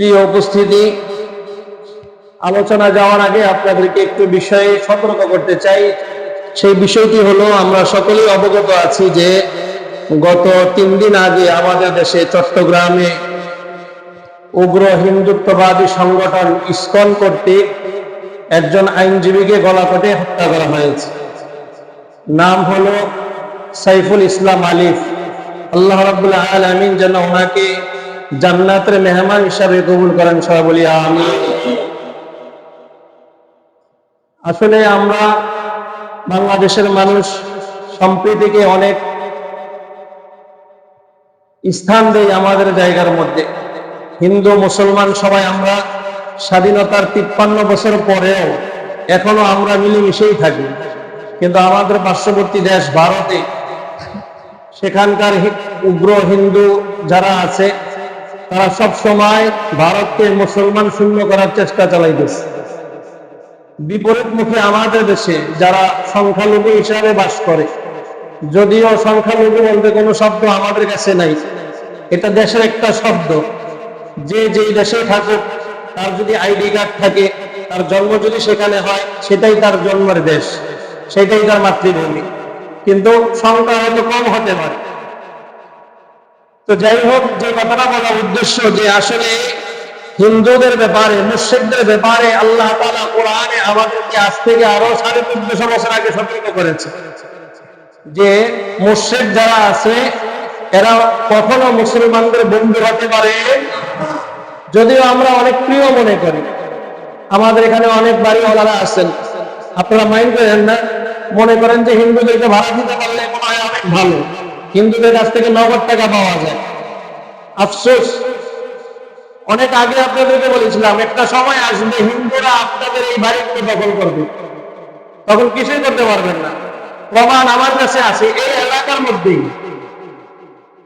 প্রিয় উপস্থিতি, আলোচনা যাওয়ার আগে আপনাদেরকে একটু বিষয়ে সতর্ক করতে চাই। সেই বিষয়টি হলো, আমরা সকলেই অবগত আছি যে গত তিন দিন আগে আমাদের দেশে চট্টগ্রামে উগ্র হিন্দুত্ববাদী সংগঠন ইসকন কর্তৃক একজন আইনজীবীকে গলা কেটে হত্যা করা হয়েছে। নাম হলো সাইফুল ইসলাম আলিফ। আল্লাহ রাব্বুল আলামিন যেন ওনাকে জান্নাতের মেহমান হিসাবে কবুল করেন সবাই আমি আসলে আমরা বাংলাদেশের মানুষ সম্প্রীতিকে অনেক স্থান দেই আমাদের জায়গার মধ্যে। হিন্দু, মুসলমান সবাই আমরা স্বাধীনতার তিপ্পান্ন বছর পরেও এখনও আমরা মিলেমিশেই থাকি। কিন্তু আমাদের পার্শ্ববর্তী দেশ ভারতে সেখানকার উগ্র হিন্দু যারা আছে তারা সব সময় ভারতকে মুসলমান শূন্য করার চেষ্টা চালাইতেছে। বিপরীতমুখী আমাদের দেশে যারা সংখ্যালঘু হিসাবে বাস করে, যদিও সংখ্যালঘু বলতে কোনো শব্দ আমাদের কাছে নাই, এটা দেশের একটা শব্দ। যে যেই দেশে থাকুক, তার যদি আইডি কার্ড থাকে, তার জন্ম যদি সেখানে হয়, সেটাই তার জন্মের দেশ, সেটাই তার মাতৃভূমি। কিন্তু সংখ্যা হয়তো কম হতে পারে। তো যাই হোক, যে কথাটা বলা উদ্দেশ্য যে আসলে হিন্দুদের ব্যাপারে মুর্শিদদের ব্যাপারে আল্লাহ তাআলা কোরআনে আমাদেরকে আজ থেকে আরও সাড়ে চোদ্দশো বছর আগে সতর্ক করেছে যে মুর্শিদ যারা আছে, এরা কখনো মুসলমানদের বন্ধু হতে পারে। যদিও আমরা অনেক প্রিয় মনে করি। আমাদের এখানে অনেক বাড়িওয়ালারা আছেন। আপনারা মাইন্ড করেন না। মনে করেন যে হিন্দুদেরকে ভাড়া দিতে পারলে মনে হয় অনেক ভালো। হিন্দুদের কাছ থেকে নগদ টাকা পাওয়া যায়। আফসোস। অনেক আগে আপনাদেরকে বলেছিলাম, একটা সময় আসবে হিন্দুরা আপনাদের এই বাড়িগুলো দখল করবে। তখন কিছুই করতে পারবেন না। প্রমাণ আমার কাছে আছে, এই এলাকার মধ্যেই।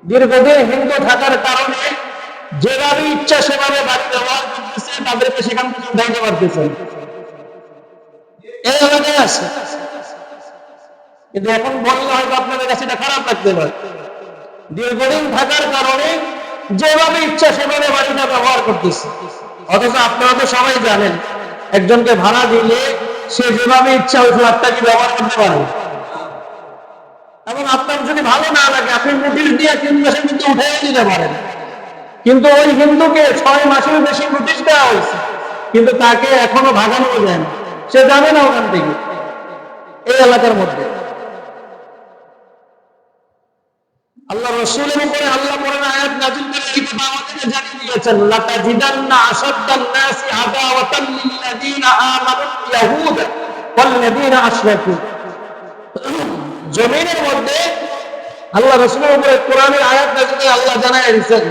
দীর্ঘদিন হিন্দু থাকার কারণে যেভাবে ইচ্ছা সেভাবে বাড়ি ব্যবহার করতেছে, তাদেরকে সেখান থেকে উঠাইতে পারতেছেন এই এলাকায় আছে। কিন্তু এখন বললে হয়তো আপনাদের কাছে এটা খারাপ লাগতে পারে। দীর্ঘদিন থাকার কারণে যেভাবে ইচ্ছা সেভাবে বাড়িটা ব্যবহার করতেছে। অথচ আপনারা তো সবাই জানেন, একজনকে ভাড়া দিলে সে যেভাবে ইচ্ছা ওই ফ্ল্যাটটাকে ব্যবহার করতে পারে। এবং আপনার যদি ভালো না লাগে, আপনি নোটিশ দিয়ে তিন মাসের মধ্যে উঠে দিতে পারেন। কিন্তু ওই হিন্দুকে ছয় মাসের বেশি নোটিশ দেওয়া হয়েছে। কিন্তু তাকে এখনও ভাগানো যায় না। সে যাবে না ওখান থেকে, এই এলাকার মধ্যে। আল্লাহ রসুলের উপরে আল্লাহ কোরআন আয়াত নাযিল করে আমাদেরকে জানিয়ে দিয়েছেন নাসি আদাওয়াতান আমানু ইয়াহুদ আশরাকু। জমিনের মধ্যে আল্লাহ রসুলের উপরে কোরআনের আয়াত আল্লাহ জানায় দিয়েছেন,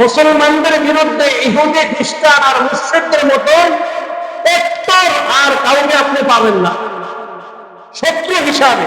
মুসলমানদের বিরুদ্ধে ইহুদি, খ্রিস্টান আর মুসলিমদের মতো কট্টর আর কাউকে আপনি পাবেন না। শত্রু হিসাবে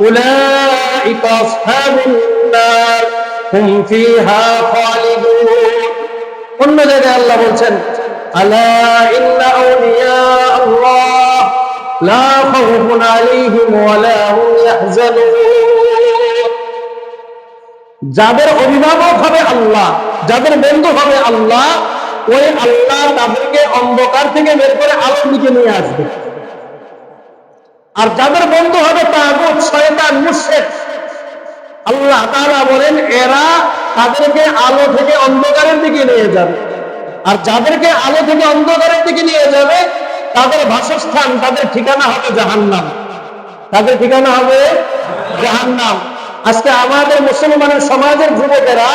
أولئك أصحاب النار هم فيها خالدون অন্য জায়গায় আল্লাহ বলছেন আলা ইন্না আউলিয়া আল্লাহ লা খাউফুন আলাইহিম ওয়া লা হুম ইয়াহজানুন যাদের অভিভাবক হবে আল্লাহ যাদের বন্ধু হবে আল্লাহ ওই আল্লাহ তাদেরকে অন্ধকার থেকে বের করে আলোর দিকে নিয়ে আসবে আর যাদের বন্ধু হবে তাগুত, শয়তান, মুশরিক। আল্লাহ তাআলা বলেন, এরা তাদেরকে আলো থেকে অন্ধকারের দিকে নিয়ে যাবে। আর যাদেরকে আলো থেকে অন্ধকারের দিকে নিয়ে যাবে, তাদের বাসস্থান, তাদের ঠিকানা হবে জাহান্নাম। তাদের ঠিকানা হবে জাহান্নাম। আজকে আমাদের মুসলমানের সমাজের যুবকেরা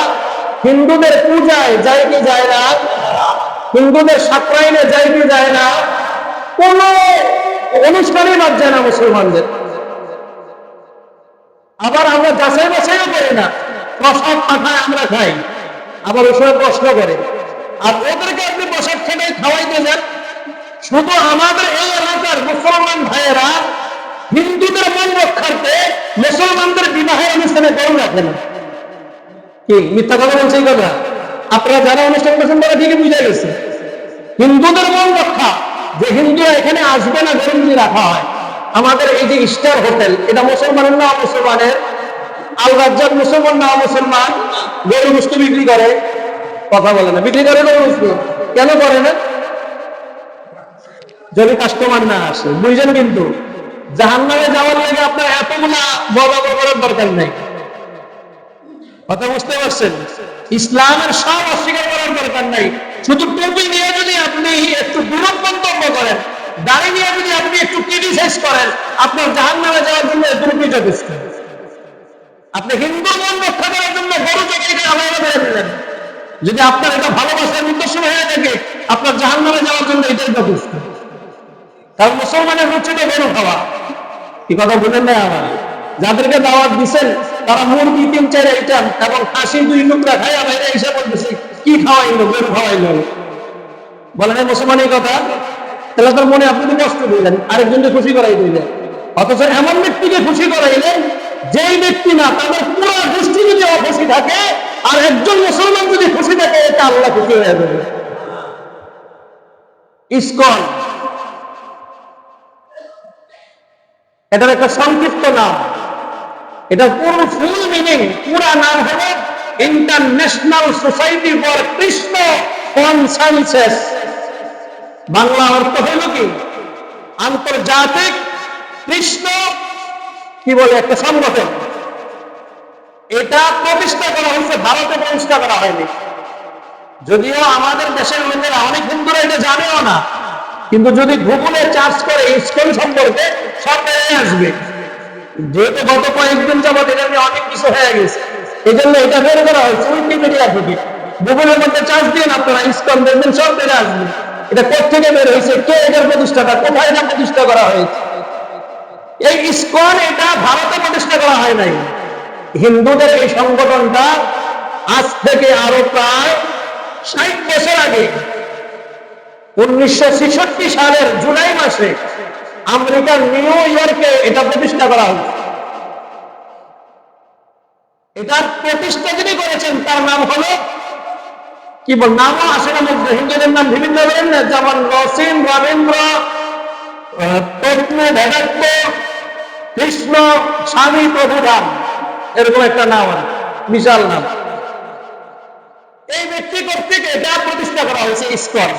হিন্দুদের পূজায় যায় কি যায় না? হিন্দুদের সাকরাইনে যায় কি যায় না? অনুষ্ঠানে বাদ যায় না মুসলমানদের। আবার আমরা যাচাই বাছাইও করি না। প্রসাদ পাঠায় আমরা খাই। আবার ওই সময় প্রশ্ন করে। আর ওদেরকে আপনি বসার খেটে খাওয়াইতে যান। শুধু আমাদের এই এলাকার মুসলমান ভাইয়েরা হিন্দুদের মন রক্ষার্থে মুসলমানদের বিবাহের অনুষ্ঠানে গরু রাখে না। কি, মিথ্যা কথা বলছে এই কথা? আপনারা যারা অনুষ্ঠান করছেন তারা ঠিকই বুঝে গেছে। হিন্দুদের মন রক্ষা। যে হিন্দুরা এখানে আসবে না গরু যদি রাখা হয়, আমাদের এই যে স্টার হোটেল, এটা মুসলমানের না মুসলমানের? আল রাজ্জাক মুসলমান না মুসলমান? গরু মুস্ত বিক্রি করে। কথা বলে না, বিক্রি করে গরু মুস্ত কেন করে না? যদি কাস্টমার না আসে বুঝছেন কিন্তু? জাহান নামে যাওয়ার লাগে আপনার এতগুলা বড় করার দরকার নেই। কথা বুঝতে পারছেন? ইসলামের সব অস্বীকার করার দরকার নাই। শুধু টুপি নিয়ে যদি আপনি একটু বিরোধ মন্তব্য করেন, দাড়ি নিয়ে যদি আপনি একটু ক্রিটিসাইজ করেন, আপনার জাহান নামে যাওয়ার জন্য এটুকুই যথেষ্ট। আপনি হিন্দু মন রক্ষা করার জন্য গরু চোখে আলাদা দিলেন যদি আপনার এটা ভালোবাসার নিদর্শন হয়ে থাকে, আপনার জাহান নামে যাওয়ার জন্য এটাই যথেষ্ট। কারণ মুসলমানের রুচি তো গরু খাওয়া। কি কথা বলেন না আমার যাদেরকে দাওয়াত দিচ্ছেন তারা মুরগি তিন চার আইটেম এবং খাসি দুই টুকরা খাই বাইরে এসে বলতেছে, কি খাওয়াইলো, গরু খাওয়াইলো? বলেন মুসলমান এই কথা? তাহলে তার মনে আপনি তো কষ্ট দিলেন আরেকজনকে খুশি করাই দিলেন অথচ এমন ব্যক্তিকে খুশি করাইলেন যেই ব্যক্তি না, তাদের পুরো গোষ্ঠী যদি অখুশি থাকে, আর একজন মুসলমান যদি খুশি থাকে এটা আল্লাহ খুশি হয়ে যাবে। ইসকন। এটার একটা সংক্ষিপ্ত নাম। এটা পুরো ফুল মিনিং পুরা নাম হলো international society for Krishna consciousness Bangla অর্থ হলো কি? আন্তর্জাতিক কৃষ্ণ, কি বলে একটা সংগঠন। এটা প্রতিষ্ঠা করা হয়েছে, ভারতে প্রতিষ্ঠা করা হয়নি। যদিও আমাদের দেশের লোকেরা অনেক হিন্দুরা এটা জানেও না, কিন্তু যদি গুগলে চার্জ করে ইস্কন সম্পর্কে, সব বেরিয়ে আসবে। যেহেতু গত কয়েকদিন যাবত এটা নিয়ে অনেক কিছু হয়ে গেছে। এই জন্য এটা বের করা হয়েছে উইকিপিডিয়া থেকে। গুগলের মধ্যে চার্জ আপনারা দেখবেন, সব বেড়ে এটা বের হয়েছে? কে এটার কোথায় এটা প্রতিষ্ঠা করা হয়েছে? এই এটা ভারতে প্রতিষ্ঠা করা হয় নাই। হিন্দুদের এই সংগঠনটা আজ থেকে আরও প্রায় ষাট বছর আগে, উনিশশো ছেষট্টি সালের জুলাই মাসে আমেরিকার নিউ ইয়র্কে এটা প্রতিষ্ঠা করা হয়েছে এটার প্রতিষ্ঠা যিনি করেছেন, তার নাম হলো কি বল নামও আসে না হিন্দুদের নাম বিভিন্ন বলেন না যেমন রসিন রবীন্দ্র ভেদাত্ম কৃষ্ণ, স্বামী প্রভুধাম এরকম একটা নাম বিশাল নাম। এই ব্যক্তি কর্তৃক এটা প্রতিষ্ঠা করা হয়েছে, ইস্কন।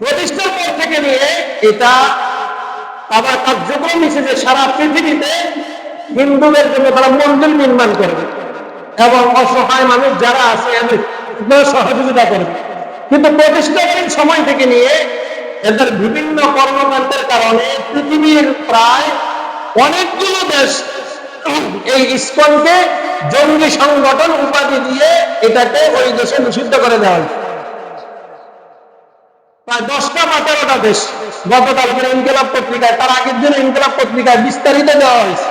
প্রতিষ্ঠার পর থেকে নিয়ে এটা আবার কার্যক্রম হিসেবে সারা পৃথিবীতে হিন্দুদের জন্য তারা মন্দির নির্মাণ করবে। এবং অসহায় মানুষ যারা আছে এদের সহযোগিতা করবে। কিন্তু প্রতিষ্ঠাকালীন সময় থেকে নিয়ে এদের বিভিন্ন কর্মকাণ্ডের কারণে পৃথিবীর প্রায় অনেকগুলো দেশ এই ইস্কনকে জঙ্গি সংগঠন উপাধি দিয়ে এটাকে ওই দেশে নিষিদ্ধ করে দেওয়া হয়েছে। প্রায় দশটা বা তেরোটা দেশ গতকালকের ইনকেলাব পত্রিকায়, তার আগের দিন ইনকেলাব পত্রিকায় বিস্তারিত দেওয়া হয়েছে।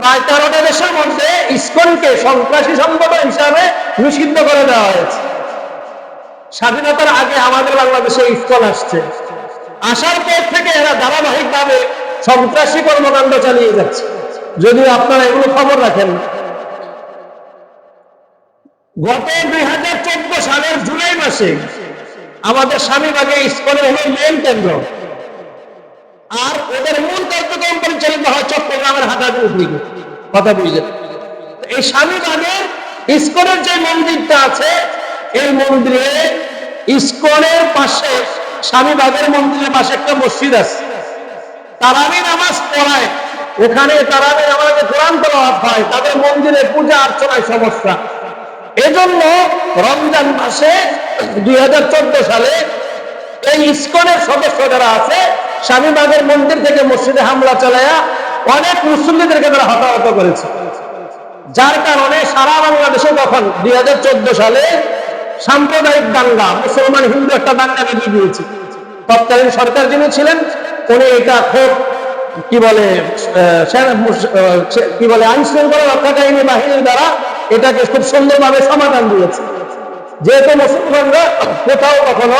প্রায় তেরোটা দেশের মধ্যে ইস্কনকে সন্ত্রাসী সংগঠন হিসাবে নিষিদ্ধ করে দেওয়া হয়েছে। স্বাধীনতার আগে আমাদের বাংলাদেশে ইস্কন আসছে। আসার পর থেকে এরা ধারাবাহিকভাবে সন্ত্রাসী কর্মকাণ্ড চালিয়ে যাচ্ছে। যদিও আপনারা এগুলো খবর রাখেন গত দুই হাজার চোদ্দ সালের জুলাই মাসে আমাদের স্বামীবাগে ইস্কনের হলো মেন কেন্দ্র। আর ওদের মূল কার্যক্রম পরিচালিত হয় চট্টগ্রামের হাটাগুড়ি থেকে কথা বুঝলেন এই স্বামীবাগের ইস্কনের যে মন্দিরটা আছে, এই মন্দিরে ইস্কনের পাশে স্বামীবাগের মন্দিরের পাশে একটা মসজিদ আছে। তারাবি নামাজ পড়ায়। ওখানে তারাবি নামাজে কোরআন তেলাওয়াত হয়। তাদের মন্দিরে পূজা অর্চনায় সমস্যা। এজন্য রমজান মাসে দুই হাজার চোদ্দ সালে এই ইস্কনের সদস্য যারা আছে স্বামীবাগের মন্দির থেকে মসজিদে হামলা চালায়া অনেক মুসল্লিদেরকে তারা হতাহত করেছে। যার কারণে সারা বাংলাদেশে তখন দুই হাজার চোদ্দ সালে সাম্প্রদায়িক দাঙ্গা, মুসলমান হিন্দু একটা দাঙ্গা বেরিয়ে দিয়েছে। তৎকালীন সরকার যিনি ছিলেন, উনি এটা খুব কি বলে কি বলে আইন শৃঙ্খলা রক্ষাকারী বাহিনীর দ্বারা এটাকে খুব সুন্দরভাবে সমাধান দিয়েছে। যেহেতু মুসলমানরা কোথাও কখনো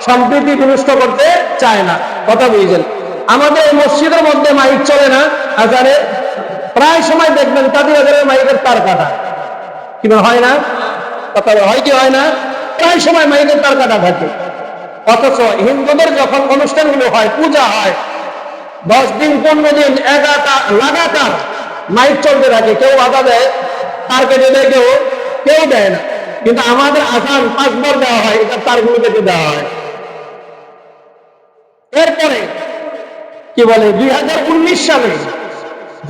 সম্প্রীতি বিনষ্ট করতে চায় না। কথা বুঝছেন? আমাদের এই মসজিদের মধ্যে মাইক চলে না? আজারে প্রায় সময় দেখবেন তাদের আজারের মাইকের তার কাটা। কি হয় না? কথা হয় কি হয় না? প্রায় সময় মাইকের তার কাটা থাকে। অথচ হিন্দুদের যখন অনুষ্ঠানগুলো হয়, পূজা হয়, দশ দিন, পনেরো দিন, এগারোটা, লাগাতার মাইক চলতে থাকে। কেউ বাধা দেয় তার কেটে দেয় কেউ কেউ দেয় না। কিন্তু আমাদের আসান পাঁচবার দেওয়া হয়, এটা তারগুলো কেটে দেওয়া হয়। এরপরে, কি বলে, দুই সালে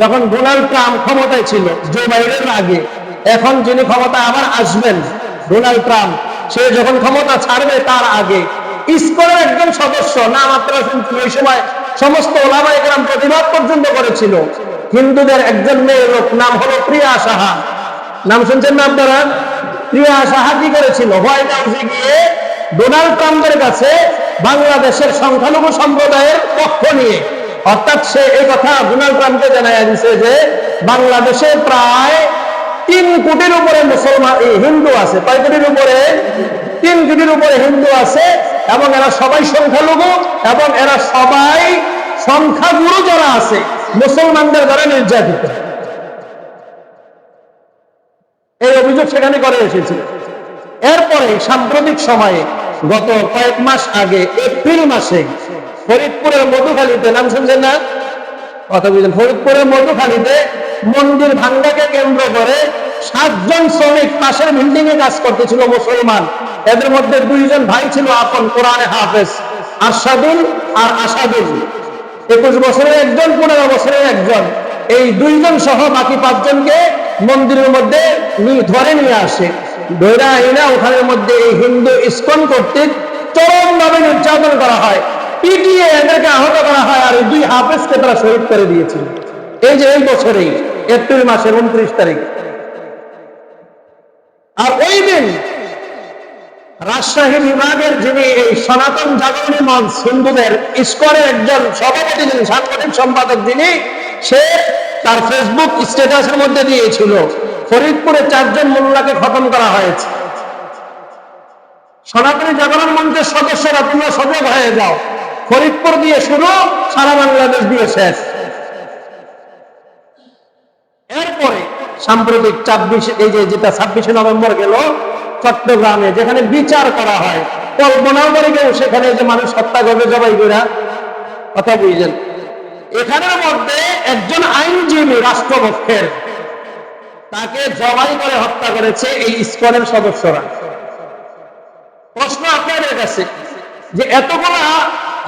যখন ডোনাল্ড ট্রাম্প ক্ষমতায় ছিল, জো বাইডেনের আগে, এখন যিনি ক্ষমতা আবার আসবেন, ডোনাল্ড ট্রাম্প, সে যখন ক্ষমতা ছাড়বে তার আগে, ইসকনের একজন সদস্য আপনারা শুনছেন, ওই সময় সমস্ত ওলামা একরাম প্রতিবাদ পর্যন্ত করেছিল। হিন্দুদের একজন মেয়ে লোক, নাম হলো প্রিয়া সাহা। নাম শুনছেন না আপনারা? প্রিয়া সাহা করেছিল? হোয়াইট হাউসে গিয়ে ডোনাল্ড ট্রাম্পের কাছে বাংলাদেশের সংখ্যালঘু সম্প্রদায়ের পক্ষ নিয়ে, অর্থাৎ সে এই কথা ডোনাল্ড ট্রাম্পকে জানাই দিছে যে, বাংলাদেশে প্রায় তিন কোটির উপরে মুসলমান হিন্দু আছে, কয় কোটির উপরে? তিন কোটির উপরে হিন্দু আছে, এবং এরা সবাই সংখ্যালঘু, এবং এরা সবাই সংখ্যাগুরু যারা আছে, মুসলমানদের দ্বারা নির্যাতিত। এই অভিযোগ সেখানে করে এসেছিল এরপরে সাম্প্রতিক সময়ে গত কয়েক মাস আগে, এপ্রিল মাসে ফরিদপুরের মধুখালীতে, নাম শুনছেন না? কথা বুঝলেন, ফরিদপুরের মধুখালীতে মন্দির ভাঙ্গাকে কেন্দ্র করে সাতজন শ্রমিক পাশের বিল্ডিং এ কাজ করতেছিল মুসলমান। এদের মধ্যে দুইজন ভাই ছিল আপন, কোরআনে হাফেজ আসাদুল আর আসাদুল একুশ বছরের একজন, পনেরো বছরের একজন। এই দুইজন সহ বাকি পাঁচজনকে মন্দিরের মধ্যে ধরে নিয়ে আসে। ধরে ওখানের মধ্যে এই হিন্দু ইস্কন কর্তৃক চরমভাবে নির্যাতন করা হয়। পিটিয়ে এদেরকে আহত করা হয় আর দুই হাফেজকে তারা শহীদ করে দিয়েছিল। এই যে এই বছরেই, এপ্রিল মাসের উনত্রিশ তারিখ। আর ওই দিন রাজশাহী বিভাগের যিনি এই সনাতন জাগরণী মঞ্চ হিন্দুদের ইস্কনের একজন সভাপতি যিনি সাংগঠনিক সম্পাদক যিনি, সে তার ফেসবুক স্ট্যাটাসের মধ্যে দিয়েছিল। ফরিদপুরে চারজন মোল্লাকে খতম করা হয়েছে। সনাতনী জাগরণ মঞ্চের সদস্যরা, তোমরা সজাগ হয়ে যাও। ফরিদপুর দিয়ে শুরু সারা বাংলাদেশ দিয়ে শেষ। এরপরে সাম্প্রতিক ছাব্বিশ এই যে যেটা ছাব্বিশে নভেম্বর গেল, চট্টগ্রামে যেখানে বিচার করা হয়, কল্পনাও করে কেউ সেখানে যে মানুষ হত্যা করবে, জবাই করে। কথা বুঝলেন? এখানের মধ্যে একজন আইনজীবী রাষ্ট্রপক্ষের, তাকে জবাই করে হত্যা করেছে এই ইস্কনের সদস্যরা। প্রশ্ন আপনাদের কাছে, যে এতগুলা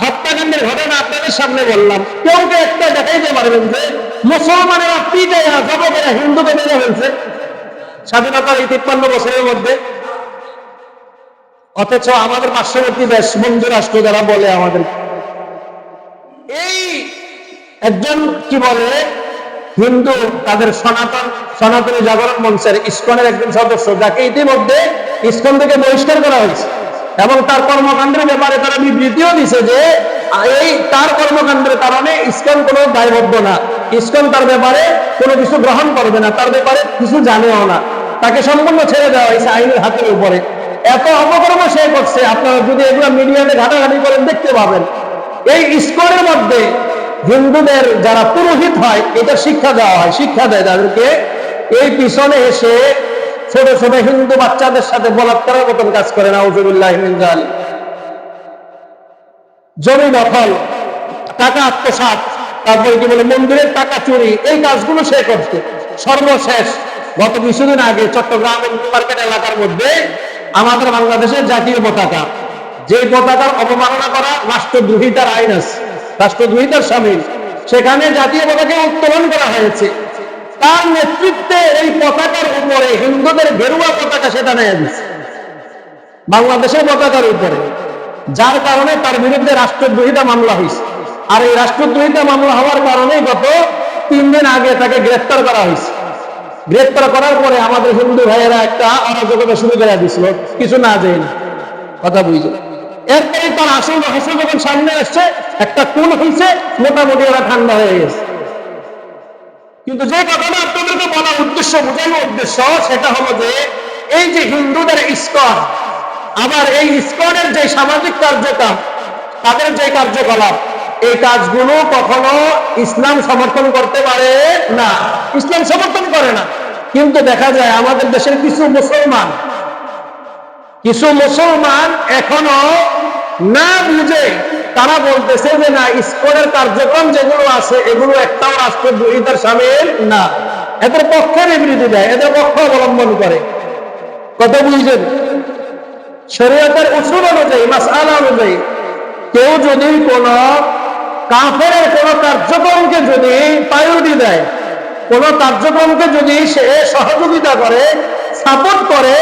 হত্যাকাণ্ডের ঘটনা আপনাদের সামনে বললাম, কেউ কে একটা দেখাইতে পারবেন যে মুসলমানেরা পিটাইয়া জগতেরা হিন্দুকে মেরে ফেলছে স্বাধীনতার এই তিপ্পান্ন বছরের মধ্যে। অথচ আমাদের পার্শ্ববর্তী দেশ, বন্ধু রাষ্ট্র যারা বলে আমাদের। এই একজন কি বলে, হিন্দু, তাদের সনাতন, সনাতনী জাগরণ মঞ্চের ইস্কনের একজন সদস্য, যাকে ইতিমধ্যে ইস্কন থেকে বহিষ্কার করা হয়েছে। এবং তার কর্মকাণ্ডের ব্যাপারে তারা বিবৃতিও দিছে যে, এই তার কর্মকাণ্ডের কারণে ইস্কন কোনো দায়বদ্ধ না। ইস্কন তার ব্যাপারে কোনো কিছু গ্রহণ করবে না, তার ব্যাপারে কিছু জানেও না। তাকে সম্পূর্ণ ছেড়ে দেওয়া হয়েছে আইনের হাতের উপরে। এত অপকর্ম সে করছে, আপনারা যদি এগুলো মিডিয়াতে ঘাটাঘাটি করেন দেখতে পাবেন। এই ইস্কনের মধ্যে হিন্দুদের যারা পুরোহিত হয়, এটা শিক্ষা দেওয়া হয়, শিক্ষা দেয় তাদেরকে। এই পিছনে এসে ছোট ছোট হিন্দু বাচ্চাদের সাথে বলাৎকারের মতন কাজ করে না উজুবিল্লাহ জমি দখল, টাকা আত্মসাৎ, তারপরে কি বলে, মন্দিরের টাকা চুরি, এই কাজগুলো সে করছে। সর্বশেষ, গত কিছুদিন আগে চট্টগ্রাম মার্কেট এলাকার মধ্যে আমাদের বাংলাদেশের জাতীয় পতাকা। যে পতাকার অবমাননা করা রাষ্ট্রদ্রোহিতার আইন আছে। রাষ্ট্রদ্রোহিতার সামিল। সেখানে জাতীয় পতাকা উত্তোলন করা হয়েছে। তার নেতৃত্বে এই পতাকার উপরে হিন্দুদের গেরুয়া পতাকা সেটা নেয় দিচ্ছে বাংলাদেশের পতাকার উপরে। যার কারণে তার বিরুদ্ধে রাষ্ট্রদ্রোহিতা মামলা হয়েছে। আর এই রাষ্ট্রদ্রোহিতা মামলা হওয়ার কারণে গত তিন দিন আগে তাকে গ্রেফতার করা হয়েছে। গ্রেফতার করার পরে আমাদের হিন্দু ভাইয়েরা একটা অরাজকতা শুরু করে দিছিল কিছু না যায় কথা বুঝলো। এরপরে তার আসল রহস্য যখন সামনে আসছে, একটা কোন হয়েছে মোটামুটি ওরা ঠান্ডা হয়ে গেছে। কিন্তু যে কথাটা আপনাদেরকে বলার উদ্দেশ্য, বোঝানোর উদ্দেশ্য, সেটা হলো যে, এই যে হিন্দুদের ইস্কন আবার এই ইস্কনের যে সামাজিক কার্যক্রম, তাদের যে কার্যকলাপ, এই কাজগুলো কখনো ইসলাম সমর্থন করতে পারে না। ইসলাম সমর্থন করে না। কিন্তু দেখা যায় আমাদের দেশের কিছু মুসলমান কিছু মুসলমান এখনও না বুঝে, তারা বলতেছে যে না ইস্কনের কার্যক্রম যেগুলো আছে, এগুলো একটাও রাষ্ট্রের দুইটার সামিল না। এদের পক্ষে বিবৃতি দেয়, এদের পক্ষ অবলম্বন করে। কত বুঝছেন শরীয়তের উসুল অনুযায়ী মাসালা অনুযায়ী, কেউ যদি কোন কাফের কোন কার্যক্রমকে যদি প্রায়োরিটি দেয়, কোন কার্যক্রমকে যদি সে সহযোগিতা করে, সাপোর্ট করে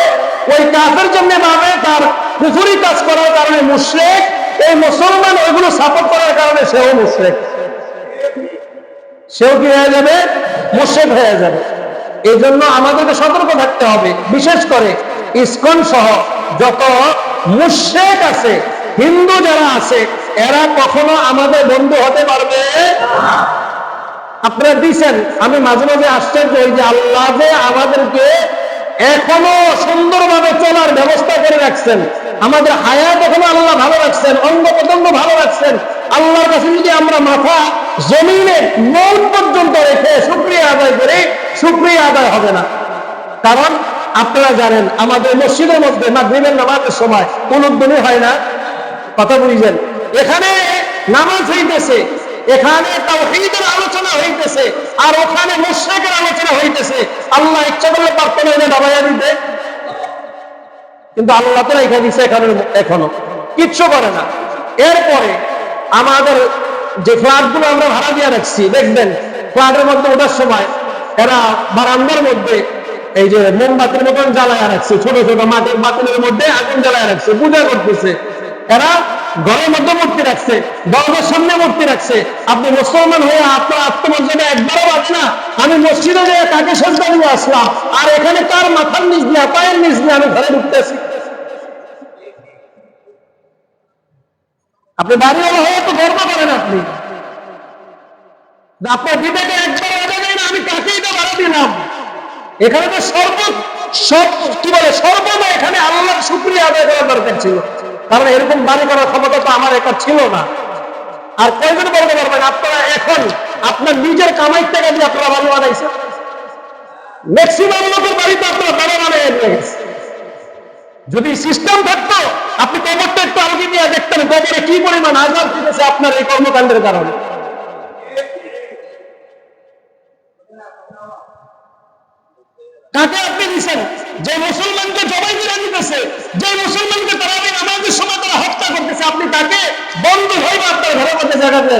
ওই কাফের জন্য ভাবে তার পুকুরি কাজ করার কারণে মুশ্রেক, এই মুসলমান ওইগুলো সাপোর্ট করার কারণে সেও মুশ্রেক। সেও কি হয়ে যাবে? মুশ্রেক হয়ে যাবে। এই জন্য আমাদেরকে সতর্ক থাকতে হবে, বিশেষ করে ইসকন সহ যত মুশ্রেক আছে, হিন্দু যারা আছে, এরা কখনো আমাদের বন্ধু হতে পারবে আপনারা দিছেন, আমি মাঝে মাঝে আশ্চর্য হই যে আল্লাহ আমাদেরকে এখনও সুন্দরভাবে চলার ব্যবস্থা করে রাখছেন। আমাদের হায়াত এখনও আল্লাহ ভালো রাখছেন, অঙ্গ প্রত্যঙ্গ ভালো রাখছেন। আল্লাহর কাছে যদি আমরা মাথা জমিনে মৌত পর্যন্ত রেখে সুক্রিয়া আদায় করি শুক্রিয়া আদায় হবে না। কারণ আপনারা জানেন, আমাদের মসজিদের মধ্যে মাগরিবের নামাজের সময় অনুদ্বনী হয় না। কথা বুঝছেন? এখানে নামাজ হইতেছে এখানে তাওহীদের আলোচনা হইতেছে আর ওখানে মুশরিকের আলোচনা হইতেছে। আল্লাহ ইচ্ছা করলে পারতো না এটা দাবাইয়া দিতে। কিন্তু আল্লাহ তো রেখে দিছে এখানে, এখনও। কিচ্ছু করে না। এরপরে আমাদের যে ফ্ল্যাটগুলো আমরা ভাড়া দিয়ে রাখছি, দেখবেন, ফ্ল্যাটের মধ্যে ওঠার সময় এরা বারান্দার মধ্যে এই যে মোমবাতির মতন জ্বালায় রাখছে, ছোট ছোট মাটির বাতিলের মধ্যে আগুন জ্বালায় রাখছে, পূজা করতেছে। এরা ঘরের মধ্যে মূর্তি রাখছে, দরজার সামনে মূর্তি রাখছে। আপনি মুসলমান হয়ে আপনার আত্মমর্যাদা একবারও বাঁচে না। আমি মসজিদে যেয়ে তাকে সজ্জা দিয়ে আসলাম। আর এখানে তার মাথার নিচ দিয়ে, পায়ের নিচ দিয়ে আমি ঘরে ঢুকতেছি। আপনি বাড়িওয়ালা হয়ে তো গর্ব করেন আপনি। আপনার বিবেকে একবার বাধা দেয় না, আমি কাকেই তো বাধা দিলাম? এখানে তো সর্ব সব কি বলে, সর্বদা এখানে আল্লাহর শুক্রিয়া আদায় করার দরকার ছিল। কারণ এরকম বাড়ি করার ক্ষমতা তো আমার একা ছিল না। আর কয়জন বলতে পারবেন? আপনারা এখন আপনার নিজের কামাই টাকা দিয়ে আপনারা বাড়ি বানাইছেন ম্যাক্সিমাম লোকের বাড়িতে আপনারা বাড়ি বানাই যদি সিস্টেম থাকতো, আপনি কবরটা একটু আলগি দিয়ে দেখতেন, কবরে কি পরিমাণ আজাদ দিতেছে আপনার এই কর্মকাণ্ডের কারণে। কাকে আপনি দিচ্ছেন যে মুসলমানকে জবাই করে দিতেছে, যে মুসলমানকে তারা আমাদের সময় তারা হত্যা করতেছে, আপনি তাকে বন্ধ হইবে আপনার ঘরের মধ্যে জায়গা আপনি।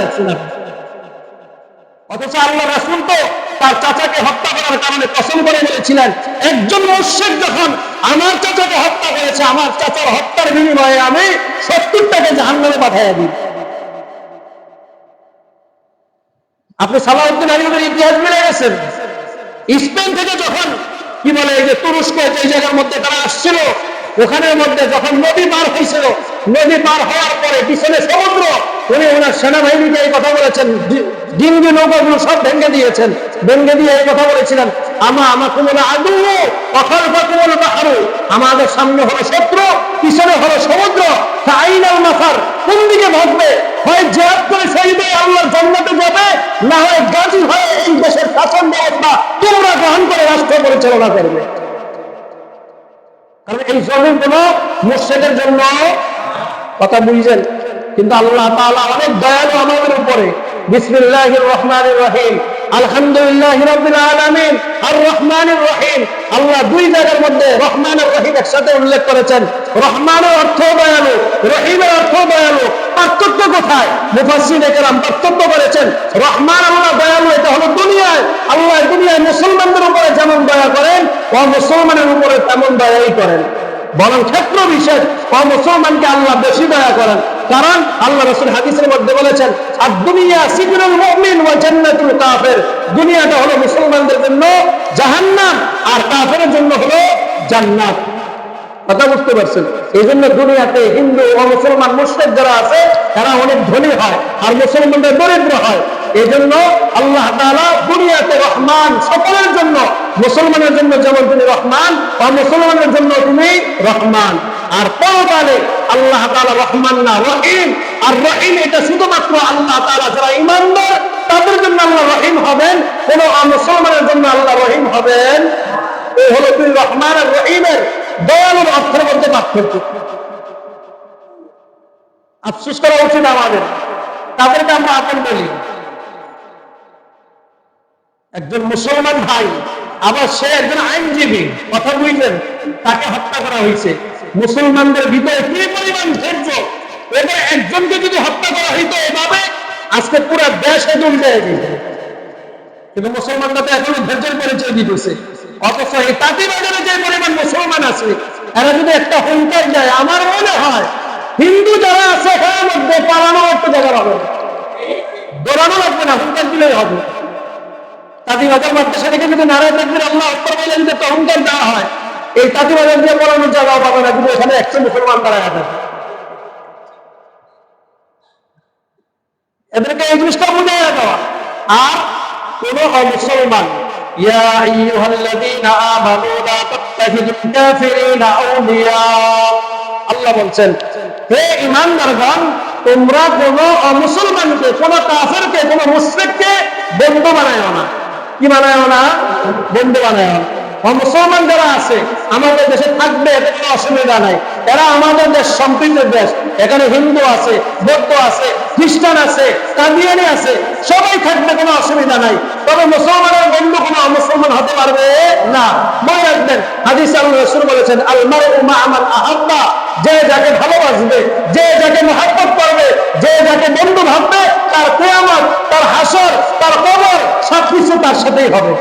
অথচ আল্লাহ রাসুল তো তার চাচাকে হত্যা করার কারণে কসম করে বলেছিলেন, একজন মুর্শেক যখন আমার চাচাকে হত্যা করেছে, আমার চাচার হত্যার বিনিময়ে আমি সত্তরটাকে জাহান্নামে পাঠাইয়া দিই। আপনি সালাউদ্দিন আলিমের ইতিহাস মিলে গেছেন? স্পেন থেকে যখন কি বলে এই যে তুরস্ক যে জায়গার মধ্যে তারা আসছিল? ওখানের মধ্যে যখন নদী পার হয়েছিল, নদী পার হওয়ার পরে পিছনে সমুদ্র, উনি ওনার সেনাবাহিনীকে এই কথা বলেছেন ডিঙ্গি নৌকাগুলো সব ভেঙে দিয়েছেন। ভেঙে দিয়ে এই কথা বলেছিলেন, আমা আমা কুমল আদু অখাল কুমল বাহারু, আমাদের সামনে হলো শত্রু, পিছনে হলো সমুদ্র আইনাল মাফার কোন দিকে ভাববে হয় জেহাদ করে শহীদ আল্লাহর জান্নাতে যাবে, না হয় গাজী হয়ে এই দেশের শাসন ব্যবস্থা তোমরা গ্রহণ করে রাষ্ট্র পরিচালনা করবে। এই জমিন কোন মুর্শেদের জন্য কথা বুঝছেন? কিন্তু আল্লাহ অনেক দয়ালু আমাদের উপরে। বিসমিল্লাহির রহমানির রহিম। আর রহিম। দুই মধ্যে রহমানের রহিম একসাথে উল্লেখ করেছেন। অর্থ অর্থ কোথায়? করেছেন, রহমান দয়ালু দুনিয়ায়। দুনিয়ায় মুসলমানদের উপরে যেমন দয়া করেন ও মুসলমানের উপরে তেমন দয়াই করেন। বরং ক্ষেত্র বিশেষ ও মুসলমানকে আল্লাহ বেশি দয়া করেন। কারণ আল্লাহ রসুল হাদিসের মধ্যে বলেছেন আর দুনিয়া সিজনুল মুমিন ওয়া জান্নাতুল কাফের। দুনিয়াটা হলো মুসলমানদের জন্য জাহান্নাম আর কাফেরের জন্য হলো জান্নাত। কথা বুঝতে পারছেন? এই জন্য দুনিয়াতে হিন্দু ও মুসলমান মুসলিম যারা আছে, তারা অনেক ধনী হয় আর মুসলমানরা দরিদ্র হয়। এই জন্য আল্লাহ তাআলা দুনিয়াতে রহমান সকলের জন্য, মুসলমানের জন্য যেমন তিনি রহমান বা মুসলমানের জন্য তিনি রহমান। আর পরকালে আল্লাহ তাআলা রহমান না রহিম। আর রহিম এটা শুধুমাত্র আল্লাহ তাআলা যারা ইমানদার তাদের জন্য আল্লাহ রহিম হবেন। কোন মুসলমানের জন্য আল্লাহ রহিম হবেন। এই হলো তুই রহমান আর রহিমের দয়ালুর অর্থের মধ্যে পার্থক্য। আফসোস করা উচিত আমাদের। তাদেরকে আমরা আপন বলি। একজন মুসলমান ভাই, আবার সে একজন আইনজীবী, কথা বুঝলেন, তাকে হত্যা করা হয়েছে। মুসলমানদের ভিতরে কি পরিমাণ ধৈর্য? এবার একজনকে যদি হত্যা করা হইতো এভাবে, আজকে পুরো দেশ একদম যায় কিন্তু মুসলমানরা তো এখনও ধৈর্যের পরিচয় দিতেছে। অথচ এই তাঁতিবাজারে যে পরিমাণ মুসলমান আছে, এরা যদি একটা হুঙ্কার দেয়, আমার মনে হয় হিন্দু যারা আছে এখানের মধ্যে পালানো একটু জায়গা হবে। দৌড়ানো লাগবে না, হুঙ্কার দিলেই হবে। তাঁতিবাজার মাদ্রাসা থেকে যদি নারায় থাকবেন আল্লাহ অক্ষর বলেন যে অহংকার দেওয়া হয় এই তাঁতিবাজার দিয়ে পড়ানোর জায়গাও পাবে না, কিন্তু এখানে একশো মুসলমান দাঁড়ায় থাকে। এদেরকে এই জিনিসটা বুঝে দেওয়া আর কোন মুসলমান বন্ধু বানায়ো না। কি বানায়ো না? বন্ধু বানায়ো না। মুসলমান যারা আছে, আমাদের দেশে থাকবে এতে কোনো অসুবিধা নাই। এরা আমাদের দেশ সম্প্রীতির দেশ। এখানে হিন্দু আছে, বৌদ্ধ আছে, খ্রিস্টান আছে, কাদিয়ানি আছে, সবাই থাকবে, কোনো অসুবিধা নাই। তবে মুসলমানের বন্ধু কোনো মুসলমান হতে পারবে না। মনে রাখবেন, হাদিস আল রসুল বলেছেন আলমার উমা আমার আহাব্বা যে যাকে ভালোবাসবে, যে যাকে মহাব্বত করবে, যে যাকে বন্ধু ভাববে, তার কেয়ামত, তার হাসর, তার কবর, সবকিছু তার সাথেই হবে।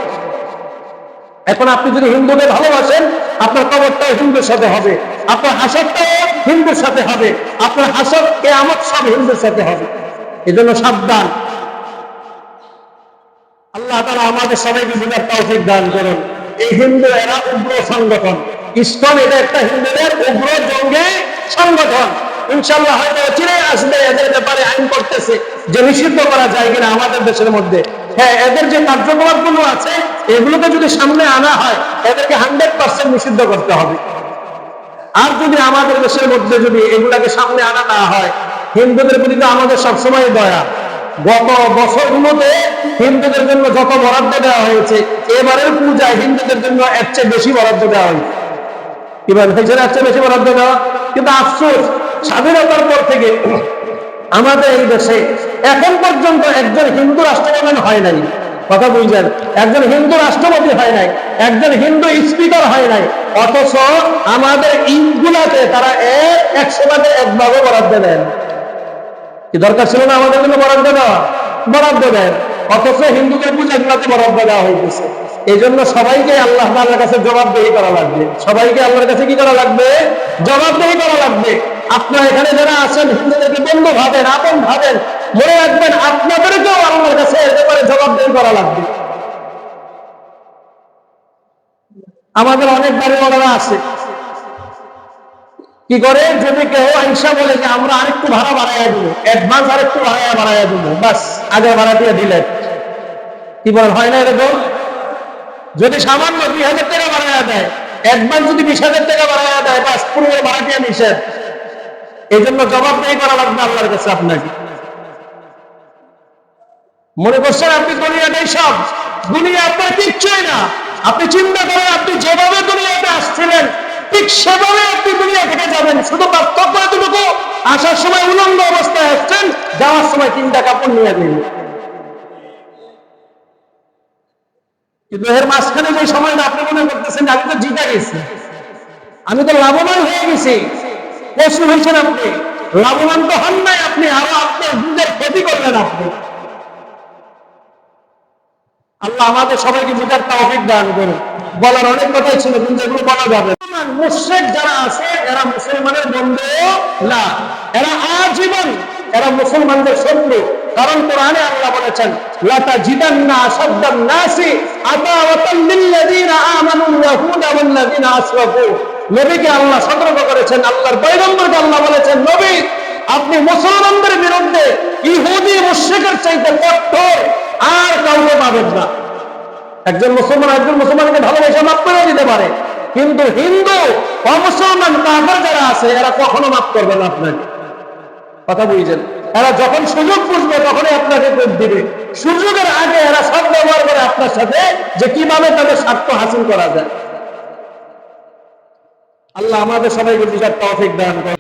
এখন আপনি যদি হিন্দুকে ভালোবাসেন, আপনার কবরটাও হিন্দুর সাথে হবে। আপনার হাসরটাও হিন্দুর সাথে হবে। আপনার হাসর কে আমার সব হিন্দুর সাথে হবে। এজন্য সাবধান। আল্লাহ তারা আমাদের সবাইকে বুঝার তৌফিক দান করুন। এই হিন্দু এরা উগ্র সংগঠন। ইস্কন এটা একটা হিন্দুদের উগ্র জঙ্গে সংগঠন। ইনশাল্লাহ হয়তো চিরে আসবে, এদের ব্যাপারে আইন করতেছে যে নিষিদ্ধ করা যায় কিনা আমাদের দেশের মধ্যে। হ্যাঁ এদের যে কার্যকলাপগুলো আছে এগুলোকে যদি সামনে আনা হয়, এদেরকে হান্ড্রেড পার্সেন্ট নিষিদ্ধ করতে হবে। আর যদি আমাদের দেশের মধ্যে যদি এগুলাকে সামনে আনা না হয়, হিন্দুদের প্রতি তো আমাদের সবসময় দয়া। গত বছরগুলোতে হিন্দুদের জন্য যত বরাদ্দ দেওয়া হয়েছে, এবারের পূজায় হিন্দুদের জন্য এর চেয়ে বেশি বরাদ্দ দেওয়া হয়েছে। কীভাবে হয়েছে এর চেয়ে বেশি বরাদ্দ দেওয়া? কিন্তু আফসোস, স্বাধীনতার পর থেকে আমাদের এই দেশে এখন পর্যন্ত একজন হিন্দু রাষ্ট্রপ্রধান হয় নাই। কথা বুঝলেন একজন হিন্দু রাষ্ট্রপতি হয় নাই, একজন হিন্দু স্পিকার হয় নাই, অথচ আমাদের ঈদগুলাতে তারা এক একশো ভাগে এক বরাদ্দ দেন। কি দরকার ছিল না আমাদের জন্য বরাদ্দ দেওয়া? বরাদ্দ দেন। অথচ হিন্দুদের পূজাগুলাতে বরাদ্দ দেওয়া হইতেছে। এই জন্য সবাইকে আল্লাহ কাছে জবাবদেহি করা লাগবে। সবাইকে আল্লাহর কাছে কি করা লাগবে? জবাবদেহি করা লাগবে। আপনার এখানে যারা আছেন, হিন্দুদেরকে বন্ধু ভাবেন, আপন ভাবেন মনে রাখবেন, আপনাদেরকেও আল্লাহর কাছে এর ব্যাপারে জবাবদেহি করা লাগবে। আমাদের অনেক বাড়িওয়ালারা আছে। কি করে? যদি কেউ আইসা বলে যে, আমরা আরেকটু ভাড়া বাড়াইয়া দিব অ্যাডভান্স আরেকটু ভাড়া বাড়াইয়া দিব, বাস, আগে ভাড়া দিয়ে দিলেন। কি বলেন, হয় না এরকম? যদি সামান্য দুই হাজার টাকা বাড়াইয়া দেয় অ্যাডভান্স যদি বিশ হাজার টাকা বাড়াইয়া দেয়, বাস, পুরো ভাড়া দিয়ে নিষেধ। এই জন্য জবাবদেহি করা লাগবে আল্লাহর কাছে আপনাকে। মনে করছেন আপনি দুনিয়াটাই সব? দুনিয়া আপনার কিচ্ছুই না। আপনি চিন্তা করেন, আপনি যেভাবে দুনিয়াতে আসছিলেন, ঠিক সেভাবে আপনি দুনিয়া থেকে যাবেন। শুধু পার্থক্য এতটুকু, আসার সময় উলঙ্গ অবস্থায় আসছেন, যাওয়ার সময় তিনটা কাপড় নিয়ে দিন কিন্তু এর মাঝখানে যে সময়টা আপনি মনে করতেছেন আমি তো জিতে গেছি। আমি তো লাভবান হয়ে গেছি। পশু হয়েছেন আপনি? লাভবান তো হন নাই আপনি, আরও আপনার দুধের ক্ষতি করলেন আপনি। আল্লাহ আমাদের সবাইকে বুঝার তৌফিক দান করুন। বলার অনেক কথাই ছিল, কিন্তু এগুলো বলা যাবে মুশ্রিক যারা আছে, এরা মুসলমানের বন্ধু না। এরা আজীবন এরা মুসলমানদের শত্রু। কারণ কোরআনে আল্লাহ বলেছেন লাতা জিদান্না আসাদ্দান নাসি আতাওয়াতাল লিল্লাযিনা আমানু ইয়াহুদা ওয়াল্লাযিনা আসরাফু। নবীকে আল্লাহ সতর্ক করেছেন, আল্লাহর পয়গম্বরকে আল্লাহ বলেছেন, নবী, আপনি মুসলমানদের বিরুদ্ধে ইহুদি মুশ্রিকের চাইতে কঠোর আর কাউকে পাবেন না। একজন মুসলমান একজন মুসলমানকে ভালোবেসে মাফ করে দিতে পারে। কিন্তু হিন্দু, অমুসলমান, কাফের যারা আছে, এরা কখনো মাফ করবে না আপনাকে। কথা বুঝছেন? এরা যখন সুযোগ বুঝবে, তখনই আপনাকে কোপ দিবে। সুযোগের আগে এরা সব ব্যবহার করে আপনার সাথে যে কীভাবে তাদের স্বার্থ হাসিল করা যায়। আল্লাহ আমাদের সবাইকে বুঝার তৌফিক দান করে